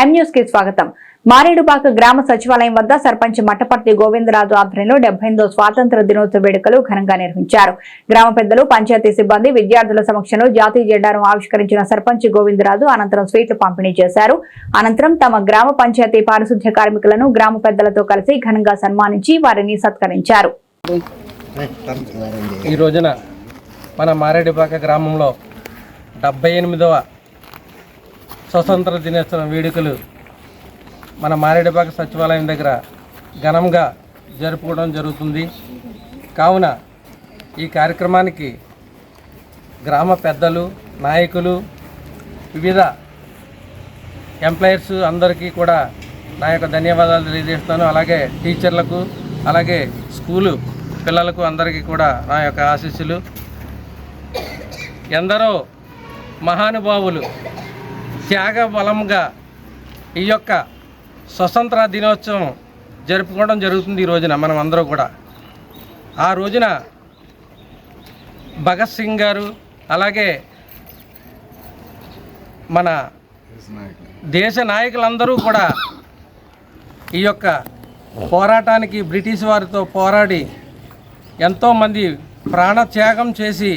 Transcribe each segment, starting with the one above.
ఎం కి స్వాగతం. మారేడుపాక గ్రామ సచివాలయం వద్ద సర్పంచ్ మట్టపర్తి గోవిందరాజు ఆధ్వర్యంలో డెబ్బై ఎనిమిదో స్వాతంత్ర దినోత్సవ వేడుకలు ఘనంగా నిర్వహించారు. గ్రామ పెద్దలు పంచాయతీ సిబ్బంది విద్యార్థుల సమక్షంలో జాతీయ జెండాను ఆవిష్కరించిన సర్పంచ్ గోవిందరాజు అనంతరం స్వీట్లు పంపిణీ చేశారు. అనంతరం తమ గ్రామ పంచాయతీ పారిశుద్ధ్య కార్మికులను గ్రామ పెద్దలతో కలిసి ఘనంగా సన్మానించి వారిని సత్కరించారు. ఈ రోజున మన మారేడుపాక గ్రామంలో డెబ్బై ఎనిమిదవ స్వతంత్ర దినోత్సవ వేడుకలు మన మారేడుపాక సచివాలయం దగ్గర ఘనంగా జరుపుకోవడం జరుగుతుంది. కావున ఈ కార్యక్రమానికి గ్రామ పెద్దలు నాయకులు వివిధ ఎంప్లాయర్స్ అందరికీ కూడా నా యొక్క ధన్యవాదాలు తెలియజేస్తాను అలాగే టీచర్లకు అలాగే స్కూలు పిల్లలకు అందరికీ కూడా నా యొక్క ఆశీస్సులు. ఎందరో మహానుభావులు త్యాగ బలంగా ఈ యొక్క స్వతంత్ర దినోత్సవం జరుపుకోవడం జరుగుతుంది ఈ రోజున మనం అందరూ కూడా. ఆ రోజున భగత్ సింగ్ గారు అలాగే మన దేశ నాయకులందరూ కూడా ఈ యొక్క పోరాటానికి బ్రిటిష్ వారితో పోరాడి ఎంతోమంది ప్రాణత్యాగం చేసి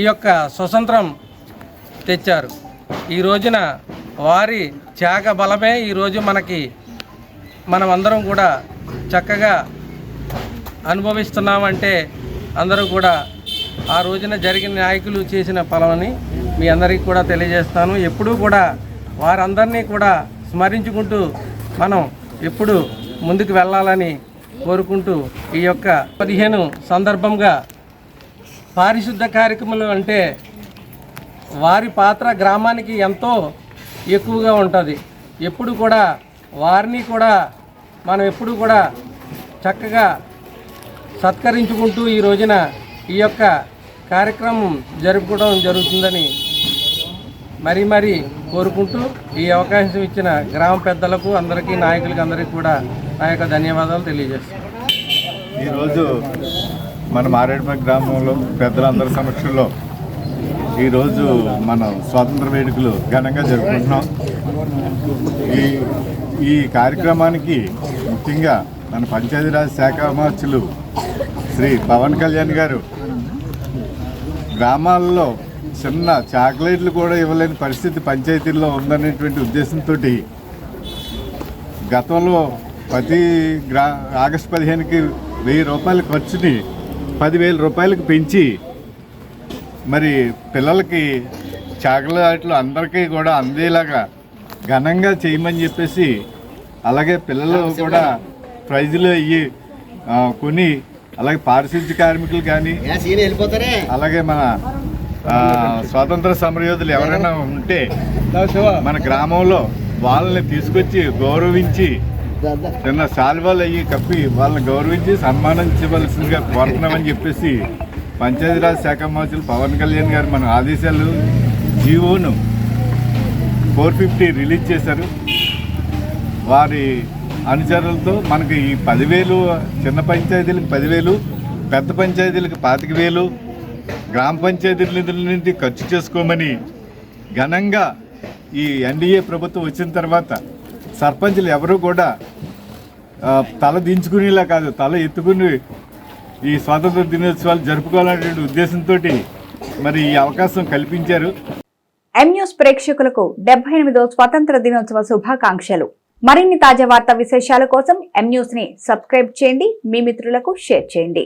ఈ యొక్క స్వతంత్రం తెచ్చారు. ఈ రోజున వారి త్యాగ బలమే ఈరోజు మనకి మనమందరం కూడా చక్కగా అనుభవిస్తున్నామంటే అందరూ కూడా ఆ రోజున జరిగిన నాయకులు చేసిన ఫలమని మీ అందరికీ కూడా తెలియజేస్తాను. ఎప్పుడూ కూడా వారందరినీ కూడా స్మరించుకుంటూ మనం ఎప్పుడు ముందుకు వెళ్ళాలని కోరుకుంటూ ఈ యొక్క పదిహేను సందర్భంగా పారిశుద్ధ కార్యక్రమాలు అంటే వారి పాత్ర గ్రామానికి ఎంతో ఎక్కువగా ఉంటుంది. ఎప్పుడు కూడా వారిని కూడా మనం ఎప్పుడు కూడా చక్కగా సత్కరించుకుంటూ ఈ రోజున ఈ యొక్క కార్యక్రమం జరుపుకోవడం జరుగుతుందని మరీ మరీ కోరుకుంటూ ఈ అవకాశం ఇచ్చిన గ్రామ పెద్దలకు అందరికీ నాయకులకి అందరికీ కూడా నా యొక్క ధన్యవాదాలు తెలియజేస్తాను ఈరోజు మన మారేడుపల్లి గ్రామంలో పెద్దలందరి సమక్షంలో ఈరోజు మనం స్వాతంత్ర వేడుకలు ఘనంగా జరుపుకుంటున్నాం. ఈ ఈ కార్యక్రమానికి ముఖ్యంగా మన పంచాయతీరాజ్ శాఖ మార్చులు శ్రీ పవన్ కళ్యాణ్ గారు. గ్రామాల్లో చిన్న చాక్లెట్లు కూడా ఇవ్వలేని పరిస్థితి పంచాయతీల్లో ఉందనేటువంటి ఉద్దేశంతో గతంలో ప్రతి గ్రా ఆగస్టు పదిహేనుకి వెయ్యి రూపాయల ఖర్చుని పదివేల రూపాయలకు పెంచి మరి పిల్లలకి చాక్లెట్లు అందరికీ కూడా అందేలాగా ఘనంగా చేయమని చెప్పేసి అలాగే పిల్లలు కూడా ప్రైజులు అయ్యి కొని అలాగే పారిశుద్ధ్య కార్మికులు కానీ అలాగే మన ఆ, స్వాతంత్ర సమరయోధులు ఎవరైనా ఉంటే మన గ్రామంలో వాళ్ళని తీసుకొచ్చి గౌరవించి చిన్న శాల్వాలు అయ్యి కప్పి వాళ్ళని గౌరవించి సన్మానించవలసిందిగా కోరుతున్నామని చెప్పేసి పంచాయతీరాజ్ శాఖ మంత్రులు పవన్ కళ్యాణ్ గారు మన ఆదేశాలు జీవోను ఫోర్ ఫిఫ్టీ రిలీజ్ చేశారు. వారి అనుచరులతో మనకి ఈ పదివేలు చిన్న పంచాయతీలకు పదివేలు పెద్ద పంచాయతీలకు పాతిక వేలు గ్రామ పంచాయతీల నిధుల నుండి ఖర్చు చేసుకోమని ఘనంగా ఈ ఎన్డీఏ ప్రభుత్వం వచ్చిన తర్వాత సర్పంచులు ఎవరు కూడా తల దించుకునేలా కాదు తల ఎత్తుకుని ఈ స్వాతంత్ర దినోత్సవాలు జరుపుకోవాలనే ఉద్దేశంతో మరి ఈ అవకాశం కల్పించారు. ఎం న్యూస్ ప్రేక్షకులకు డెబ్బై ఎనిమిదో స్వాతంత్ర దినోత్సవ శుభాకాంక్షలు. మరిన్ని తాజా వార్తా విశేషాల కోసం ఎం న్యూస్ని సబ్స్క్రైబ్ చేయండి మీ మిత్రులకు షేర్ చేయండి.